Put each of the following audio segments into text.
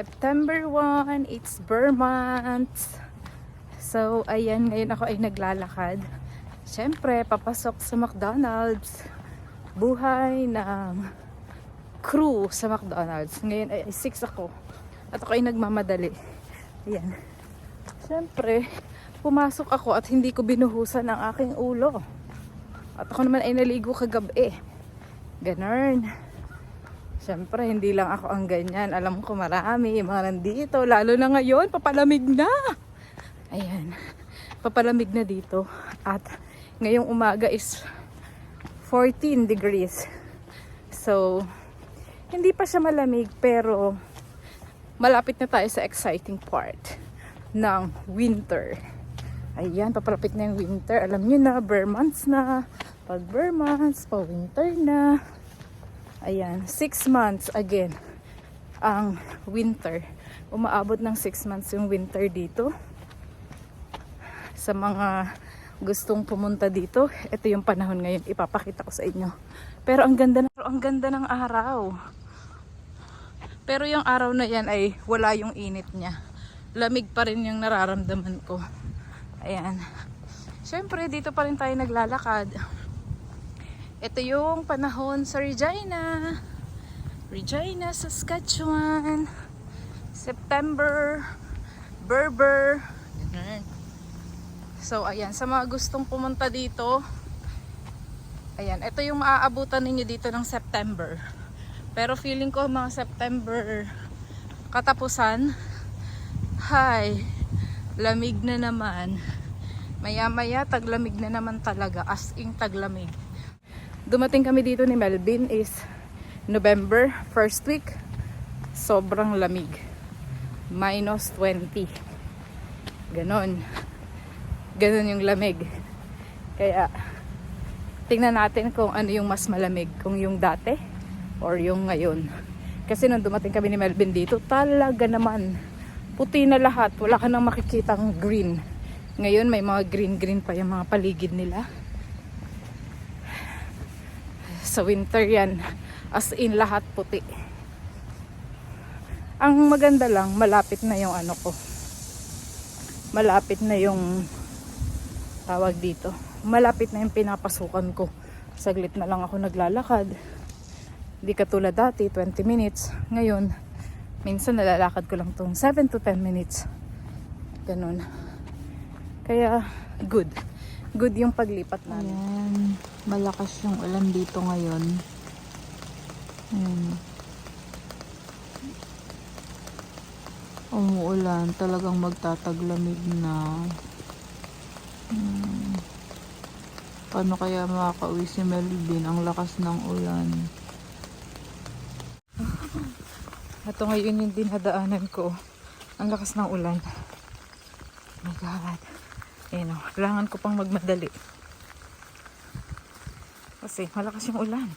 September 1, it's Burr month. So, ayan, ngayon ako ay naglalakad. Siyempre, papasok sa McDonald's. Buhay ng crew sa McDonald's. Ngayon ay 6 ako. At ako ay nagmamadali. Ayan. Siyempre, pumasok ako at hindi ko binuhusan ang aking ulo. At ako naman ay naligo kagabi. Ganun. Siyempre, hindi lang ako ang ganyan. Alam ko marami, mga nandito. Lalo na ngayon, papalamig na. Ayan. Papalamig na dito. At ngayong umaga is 14 degrees. So, hindi pa siya malamig pero malapit na tayo sa exciting part ng winter. Ayan, papalapit na yung winter. Alam nyo na, bare months na. Pag bare months, pa winter na. Ayan, 6 months again ang winter. Umaabot ng 6 months yung winter dito. Sa mga gustong pumunta dito, ito yung panahon ngayon. Ipapakita ko sa inyo. Pero ang ganda, pero ang ganda ng araw. Pero yung araw na yan ay wala yung init niya. Lamig pa rin yung nararamdaman ko. Ayan. Siyempre, dito pa rin tayo naglalakad. Ito yung panahon sa Regina. Regina, Saskatchewan. September. Berber. So, ayan. Sa mga gustong pumunta dito, ayan. Ito yung maaabutan ninyo dito ng September. Pero feeling ko mga September katapusan, hi, lamig na naman. Maya-maya, taglamig na naman talaga. As in, taglamig. Dumating kami dito ni Melvin is November, first week. Sobrang lamig. Minus 20. Ganon. Ganon yung lamig. Kaya, tingnan natin kung ano yung mas malamig. Kung yung dati or yung ngayon. Kasi nung dumating kami ni Melvin dito, talaga naman puti na lahat. Wala ka nang makikitang green. Ngayon may mga green-green pa yung mga paligid nila. Sa winter yan, as in lahat puti. Ang maganda lang, malapit na yung ano ko. Malapit na yung tawag dito. Malapit na yung pinapasukan ko. Saglit na lang ako naglalakad. Di katulad dati, 20 minutes. Ngayon, minsan nalalakad ko lang tong 7 to 10 minutes. Ganun. Kaya, good. Good yung paglipat namin. Ayan. Malakas yung ulan dito ngayon. Ayan. Umuulan. Talagang magtataglamig na. Hmm. Paano kaya makakauwi si Melvin? Ang lakas ng ulan. Ito ngayon yung dinadaanan ko. Ang lakas ng ulan. Oh my God. Ayan o. Kailangan ko pang magmadali. Kasi malakas yung ulan.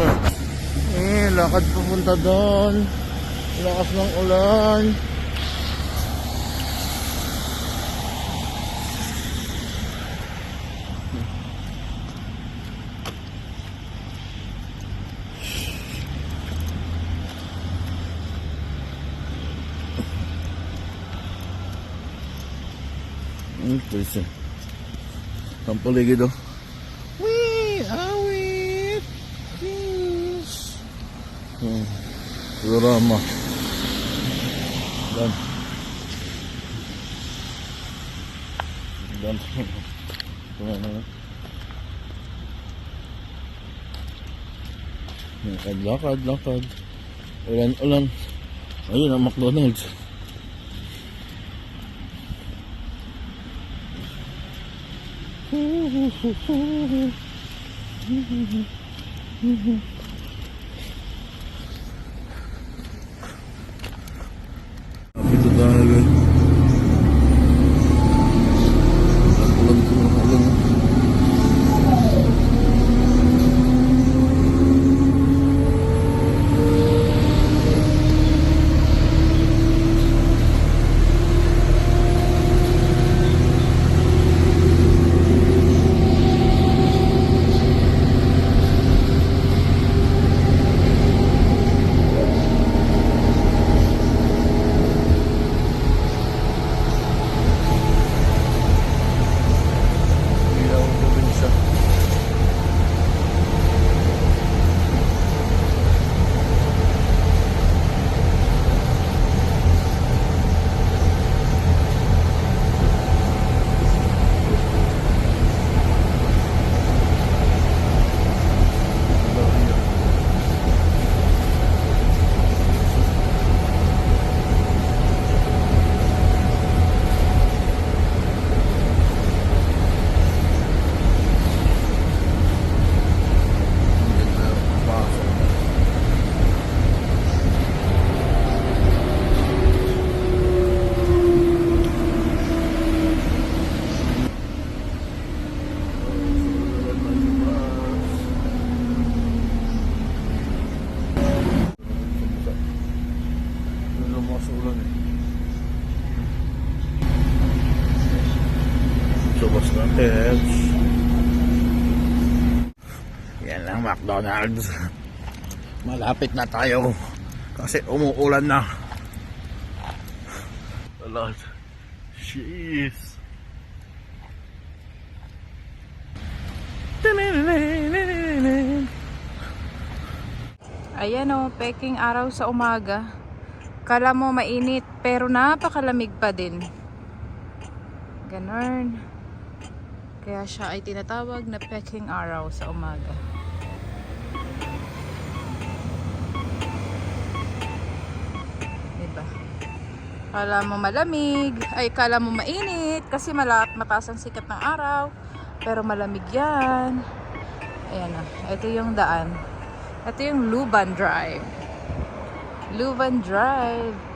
Eh, lakad papunta doon. Lakas ng ulan. Ito isa. Ang paligid oh. Programa. Dan. Dan. Lakad, lakad, lakad. Ulan, ulan. Ayun ang McDonald's. lumabas na yan ang McDonald's. Malapit na tayo. Kasi umuulan na. A lot jeez. Ayan o, peking araw sa umaga. Kala mo mainit, pero napakalamig pa din. Ganun. Kaya siya ay tinatawag na peking araw sa umaga. Diba? Kala mo malamig, ay kala mo mainit kasi malat mataas ang sikat ng araw. Pero malamig yan. Ayan na, ito yung daan. Ito yung Luban Drive. Luban Drive.